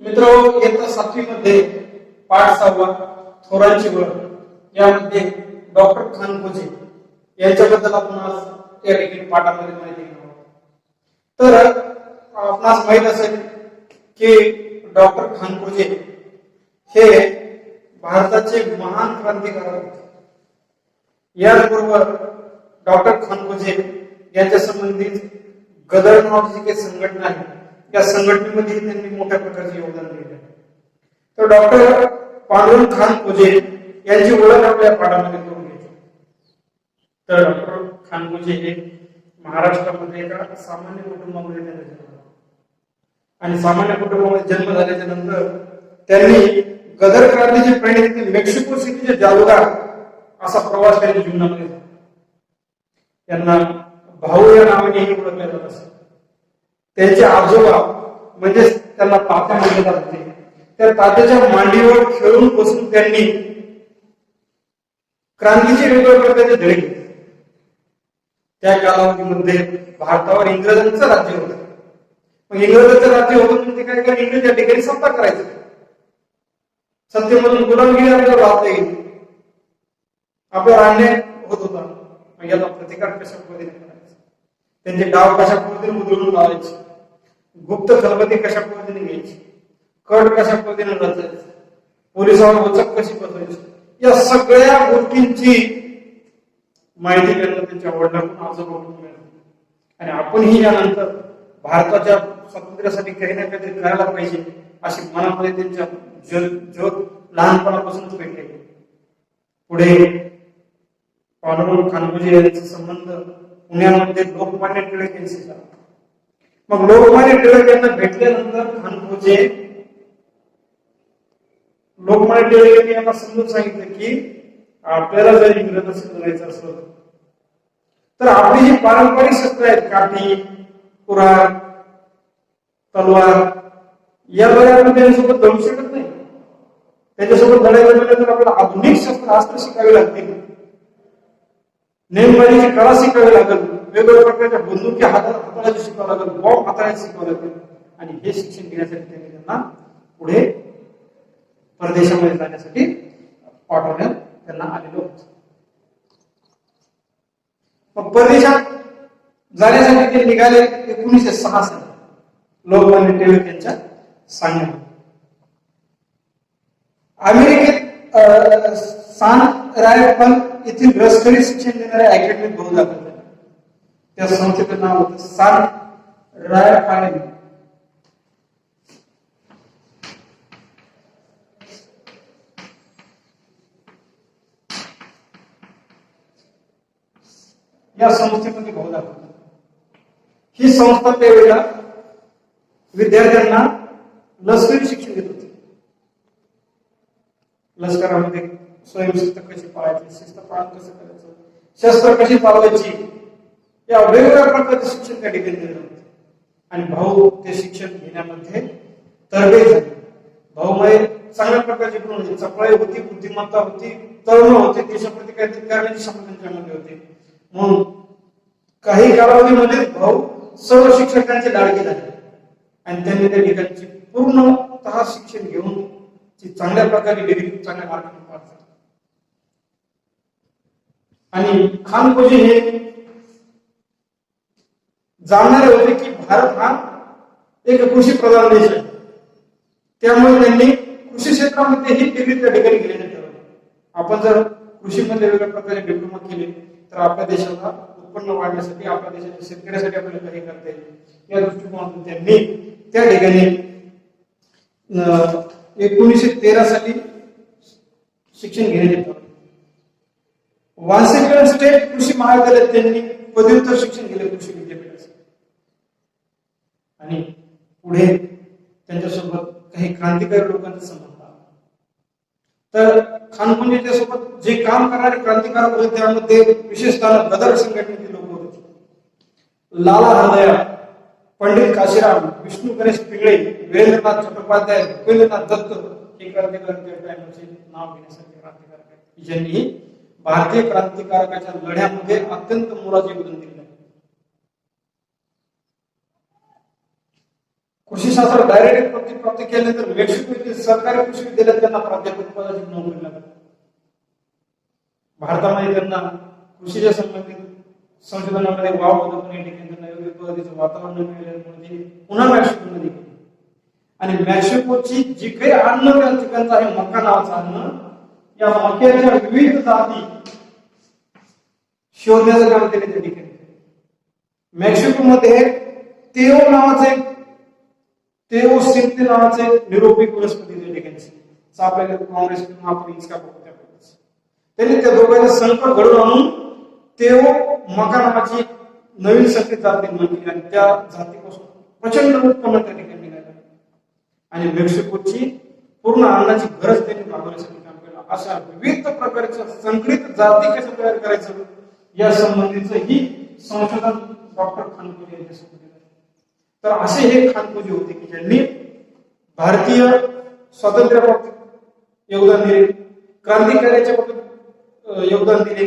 मित्र येत्या सातवीमध्ये पाठ सहावा थोरांची वळ. यामध्ये डॉक्टर खान यांच्याबद्दल आपण आज या ठिकाणी पाठामध्ये माहिती घेणार आहोत. तर आपणास माहीत असेल की डॉक्टर खान हे भारताचे महान क्रांतिकारक होते. याचबरोबर डॉक्टर खान यांच्या संबंधित गदर नावाची काही संघटना आहे या संघटनेमध्ये त्यांनी मोठ्या प्रकारचे योगदान दिले तर डॉक्टर पांडुरंग खान कोजे यांची ओळख आपल्या पाठामध्ये करून घ्यायची. तर डॉक्टर खान कोजे हे महाराष्ट्रामध्ये एका सामान्य कुटुंबामध्ये त्यांना जन्म झाला. आणि सामान्य कुटुंबामध्ये जन्म झाल्याच्यानंतर त्यांनी गदर क्रांतीचे प्रणित मेक्सिको सिटीचे जादूगार असा प्रवास त्यांनी जीवनामध्ये त्यांना भाऊ या नावानेही ओळखल्या जात असत त्यांचे आजोबा म्हणजेच त्यांना तात्या म्हटले जात होते त्या तात्याच्या मांडीवर खेळून बसून त्यांनी क्रांतीचे वेगवेगळ्या प्रकारचे धडे घेतले. त्या कालावधीमध्ये भारतावर इंग्रजांचं राज्य होतं. मग इंग्रजांचं राज्य होतं म्हणजे काय काय इंग्रज या ठिकाणी सत्ता करायचं. सत्तेमधून गुलामगिरी आपल्याला राहता येईल आपला अन्याय होत होता. मग याचा प्रतिकार कशा पद्धतीने करायचा? त्यांचे डाव कशा पद्धतीने उधळून लावायचे? गुप्त खलबती कशा पद्धतीने घ्यायची कट कशा पद्धतीने रचायचं पोलिसावर वचक कशी बसवायची? या सगळ्या गोष्टींची माहिती त्यांना त्यांच्या वडिलांकडून आजोबाकडून मिळाली. आणि आपणही यानंतर भारताच्या स्वातंत्र्यासाठी काही ना काहीतरी करायला पाहिजे अशी मनामध्ये त्यांच्या जग जग लहानपणापासूनच भेटले पुढे पांडुरंग खानगुजे यांचा संबंध पुण्यामध्ये लोकमान्य टिळक यांचे झाला. मग लोकमान्य टिळक यांना भेटल्यानंतर खानगुजे लोकमान्य टिळक यांनी यांना समजून सांगितलं की आपल्याला जर इंग्रजांशी करायचं असलं तर आपली जी पारंपरिक शस्त्र आहेत काठी कुऱ्हाड तलवार या लढाई आपण त्यांच्यासोबत लढू शकत नाही. त्याच्यासोबत लढायला गेलं तर आपल्याला आधुनिक शस्त्र अस्त्र शिकावी लागतील. नेमबाजीची कला शिकावी लागेल. वेगवेगळ्या प्रकारच्या बंदुकी हातात हाताळायची शिकावं लागेल. बॉम्ब हाताळायला शिकावं लागेल. आणि हे शिक्षण घेण्यासाठी त्यांनी त्यांना पुढे परदेशामध्ये जाण्यासाठी पाठवण्यात त्यांना आलेलं होत. मग परदेशात जाण्यासाठी ते निघाले एकोणीसशे सहा साली. लोकमान्य टिळक यांच्या सांगण्यात अमेरिकेत अं, रायफल येथील लष्करी शिक्षण देणाऱ्या अकॅडमीत भाऊ दाखल झाले त्या संस्थेचं नाव होतं सान रायफल या संस्थेमध्ये भाऊ झाले. ही? संस्था त्यावेळेला विद्यार्थ्यांना लष्करी शिक्षण देत होती लष्करामध्ये स्वयंशिस्त कशी पाळायची शिस्त पाळण कसं करायचं शस्त्र कशी चालवायची या वेगवेगळ्या प्रकारचे शिक्षण त्या ठिकाणी दिलं होतं. आणि भाऊ ते शिक्षण घेण्यामध्ये तरबेज झाले. भाऊ मध्ये चांगल्या प्रकारची गुण होती. चपळाई होती बुद्धिमत्ता होती तरुण होते देशाप्रती काहीतरी करण्याची क्षमता त्यांच्यामध्ये होती. म्हणून काही कालावधीमध्ये भाऊ सर्व शिक्षकांचे लाडके झाले. आणि त्यांनी त्या ठिकाणची पूर्णतः शिक्षण घेऊन ती चांगल्या प्रकारे डिग्री चांगल्या मार्गाने पार आणि खान हे जाणणारे होते की भारत हा एक कृषी प्रधान देश आहे. त्यामुळे त्यांनी कृषी क्षेत्रामध्ये ही डिग्री त्या ठिकाणी घेण्याचे ठरवले आपण जर कृषीमध्ये वेगवेगळ्या प्रकारे डिप्लोमा केले तर आपल्या देशाला उत्पन्न वाढण्यासाठी आपल्या देशाच्या शेतकऱ्यासाठी आपल्याला काही करता येईल. या दृष्टिकोनातून त्यांनी त्या ठिकाणी अं, एकोणीसशे तेरा साली शिक्षण घेण्यात येतं. वानसेकरण स्टेट कृषी महाविद्यालयात त्यांनी पदव्युत्तर शिक्षण केले कृषी विद्यापीठाचे. आणि पुढे त्यांच्यासोबत काही क्रांतिकारी लोकांचा संबंध आला. तर खानपुंजीच्या सोबत जे काम करणारे क्रांतिकारक होते त्यामध्ये विशेषतः गदर संघटनेतील लोक होते. लाला हृदया पंडित काशीराम विष्णू गणेश पिंगळे वीरेंद्रनाथ चट्टोपाध्याय भूपेंद्रनाथ दत्त हे क्रांतिकारक नाव घेण्यासाठी क्रांतिकारक ज्यांनी भारतीय क्रांतिकारकाच्या लढ्यामध्ये अत्यंत मोलाचे योगदान दिले कृषी शास्त्र डायरेक्ट पदवी प्राप्त केल्यानंतर मेक्सिको येथील म्हणजे सरकारी कृषी विद्यालयात त्यांना प्राध्यापक पदाची नोकरी लागली भारतामध्ये त्यांना कृषीच्या संबंधित संशोधनामध्ये वाव होतं पण या ठिकाणी त्यांना योग्य पद्धतीचं वातावरण मिळाल्यामुळे ते पुन्हा मॅक्सिकोमध्ये गेले. आणि मॅक्सिकोची जी काही अन्न त्या आहे मका नावाचं अन्न या मक्याच्या विविध जाती शोधण्याचं काम केले? त्या ठिकाणी मेक्सिकोमध्ये तेओ नावाचे एक तेओ सिंते नावाचे एक निरोपिक वनस्पती त्यांनी घ्यायचे सापडले काँग्रेस किंवा आपण इचका बघतो त्या त्यांनी त्या दोघांचा संकट घडून आणून तेओ मका नावाची नवीन शक्ती जात निर्माण केली आणि त्या जातीपासून प्रचंड उत्पन्न त्या ठिकाणी निघालं. आणि मेक्सिकोची पूर्ण अन्नाची गरज त्यांनी भागवण्यासाठी काम केलं. अशा विविध प्रकारच्या संकरित जाती कशा तयार करायचं? या संबंधीचं ही संशोधन डॉक्टर खानपुरी यांच्या तर असे हे खानपुरी होते की ज्यांनी भारतीय स्वातंत्र्या बाबतीत योगदान दिले क्रांतिकार्याच्या बाबतीत योगदान दिले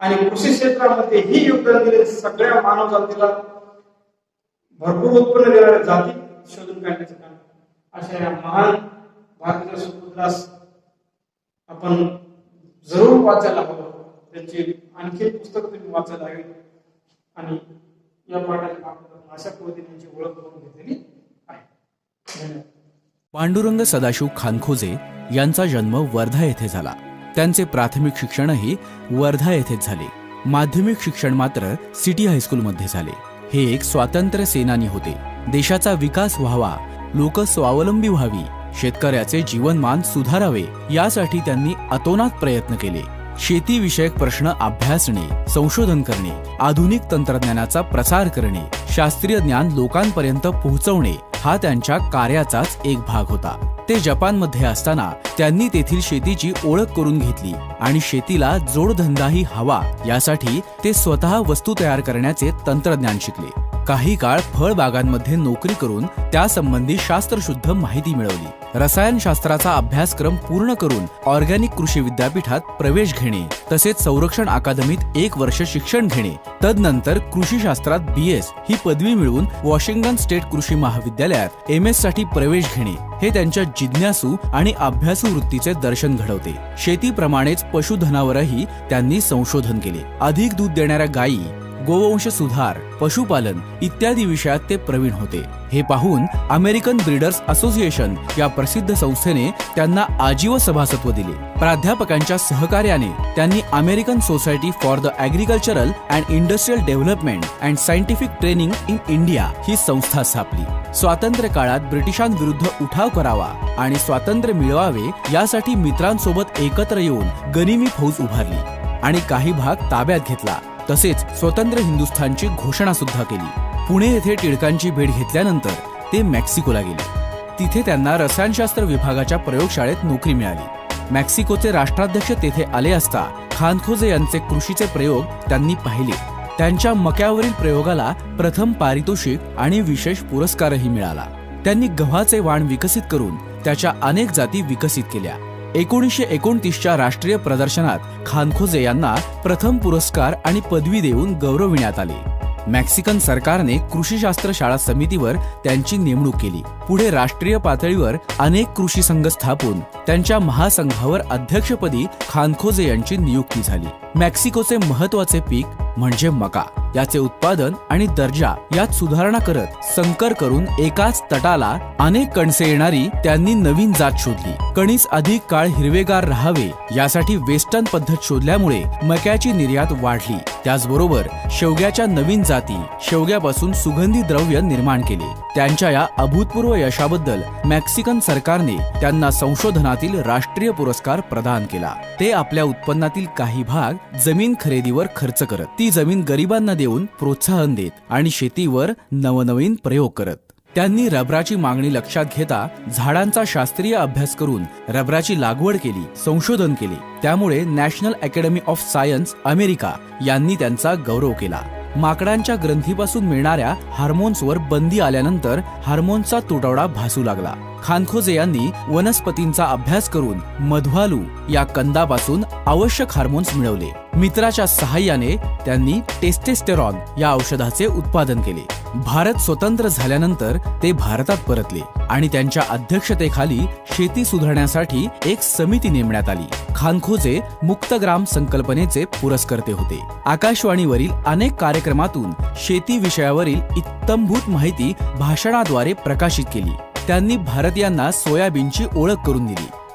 आणि कृषी क्षेत्रामध्ये ही योगदान दिले सगळ्या मानव जातीला भरपूर उत्पन्न देणाऱ्या जाती शोधून काढण्याचं काम. अशा या महान भारतीय सुपुत्रास आपण जरूर वाचायला हवं. त्यांची आणखी पुस्तक तुम्ही वाचायला हवी. आणि या पाठात आपण अशा पद्धतीने त्यांची ओळख करून घेतलेली आहे. धन्यवाद. पांडुरंग सदाशिव खानखोजे यांचा जन्म वर्धा येथे झाला. त्यांचे प्राथमिक शिक्षणही वर्धा येथेच झाले. माध्यमिक शिक्षण मात्र सिटी हायस्कूलमध्ये झाले. हे एक स्वातंत्र्य सेनानी होते. देशाचा विकास व्हावा लोक स्वावलंबी व्हावी शेतकऱ्याचे जीवनमान सुधारावे यासाठी त्यांनी अतोनात प्रयत्न केले. शेतीविषयक प्रश्न अभ्यासणे संशोधन करणे आधुनिक तंत्रज्ञानाचा प्रसार करणे शास्त्रीय ज्ञान लोकांपर्यंत पोहोचवणे हा त्यांच्या कार्याचाच एक भाग होता. ते जपानमध्ये असताना त्यांनी तेथील शेतीची ओळख करून घेतली आणि शेतीला जोडधंदाही हवा यासाठी ते स्वतः वस्तू तयार करण्याचे तंत्रज्ञान शिकले. काही काळ फळबागांमध्ये नोकरी करून त्यासंबंधी शास्त्रशुद्ध माहिती मिळवली. रसायनशास्त्राचा अभ्यासक्रम पूर्ण करून ऑर्गॅनिक कृषी विद्यापीठात प्रवेश घेणे तसेच संरक्षण अकादमीत एक वर्ष शिक्षण घेणे तदनंतर कृषी शास्त्रात बी एस ही पदवी मिळवून वॉशिंग्टन स्टेट कृषी महाविद्यालयात एम एससाठी प्रवेश घेणे हे त्यांच्या जिज्ञासू आणि अभ्यासू वृत्तीचे दर्शन घडवते. शेतीप्रमाणेच पशुधनावरही त्यांनी संशोधन केले. अधिक दूध देणाऱ्या गायी गोवंश सुधार पशुपालन इत्यादी विषयात ते प्रवीण होते. हे पाहून अमेरिकन ब्रीडर्स असोसिएशन या प्रसिद्ध संस्थेने त्यांना आजीव सभासत्व दिले. प्राध्यापकांच्या सहकार्याने त्यांनी American society for the agricultural and industrial development and scientific training in India ही संस्था स्थापली. स्वातंत्र्य काळात ब्रिटिशांविरुद्ध उठाव करावा आणि स्वातंत्र्य मिळवावे यासाठी मित्रांसोबत एकत्र येऊन गनिमी फौज उभारली आणि काही भाग ताब्यात घेतला. तसेच स्वतंत्र हिंदुस्थानची घोषणा सुद्धा केली. पुणे येथे टिळकांची भेट घेतल्यानंतर ते मेक्सिकोला गेले. तिथे त्यांना रसायनशास्त्र विभागाच्या प्रयोगशाळेत नोकरी मिळाली. मेक्सिकोचे राष्ट्राध्यक्ष तेथे आले असता खानखोजे यांचे कृषीचे प्रयोग त्यांनी पाहिले. त्यांच्या मक्यावरील प्रयोगाला प्रथम पारितोषिक आणि विशेष पुरस्कारही मिळाला. त्यांनी गव्हाचे वाण विकसित करून त्याच्या अनेक जाती विकसित केल्या. एकोणीसशे एकोणतीसच्या राष्ट्रीय प्रदर्शनात खानखोजे यांना प्रथम पुरस्कार आणि पदवी देऊन गौरविण्यात आले. मेक्सिकन सरकारने कृषीशास्त्र शाळा समितीवर त्यांची नेमणूक केली. पुढे राष्ट्रीय पातळीवर अनेक कृषी संघ स्थापून त्यांच्या महासंघावर अध्यक्षपदी खानखोजे यांची नियुक्ती झाली. मेक्सिकोचे महत्त्वाचे पीक म्हणजे मका. याचे उत्पादन आणि दर्जा यात सुधारणा करत संकर करून एकाच तटाला अनेक कणसे येणारी त्यांनी नवीन जात शोधली. कणीस अधिक काळ हिरवेगार राहावे यासाठी वेस्टर्न पद्धत शोधल्यामुळे मक्याची निर्यात वाढली. त्याचबरोबर शेवग्याच्या नवीन जाती शेवग्यापासून सुगंधी द्रव्य निर्माण केले. त्यांच्या या अभूतपूर्व यशाबद्दल मेक्सिकन सरकारने त्यांना संशोधनातील राष्ट्रीय पुरस्कार प्रदान केला. ते आपल्या उत्पन्नातील काही भाग जमीन खरेदीवर खर्च करत ती जमीन गरिबांना देऊन प्रोत्साहन देत आणि शेतीवर नवनवीन प्रयोग करत. त्यांनी रबराची मागणी लक्षात घेता झाडांचा शास्त्रीय अभ्यास करून रबराची लागवड केली संशोधन केले. त्यामुळे national academy of science America यांनी त्यांचा गौरव केला. माकडांच्या ग्रंथीपासून मिळणाऱ्या हार्मोन्सवर बंदी आल्यानंतर हार्मोनचा तुटवडा भासू लागला. खानखोजे यांनी वनस्पतींचा अभ्यास करून मधवालू या कंदापासून आवश्यक हार्मोन्स मिळवले. मित्राच्या सहाय्याने त्यांनी टेस्टेस्टेरॉन या औषधाचे उत्पादन केले. भारत स्वतंत्र झाल्यानंतर ते भारतात परतले आणि त्यांच्या अध्यक्षतेखाली शेती सुधारण्यासाठी एक समिती नेमण्यात आली. खानखोजे मुक्तग्राम संकल्पनेचे पुरस्कर्ते होते. आकाशवाणीवरील अनेक कार्यक्रमातून शेती विषयावरील इत्तमभूत माहिती भाषणाद्वारे प्रकाशित केली. त्यांनी भारतीयांना सोयाबीनची ओळख करून दिली.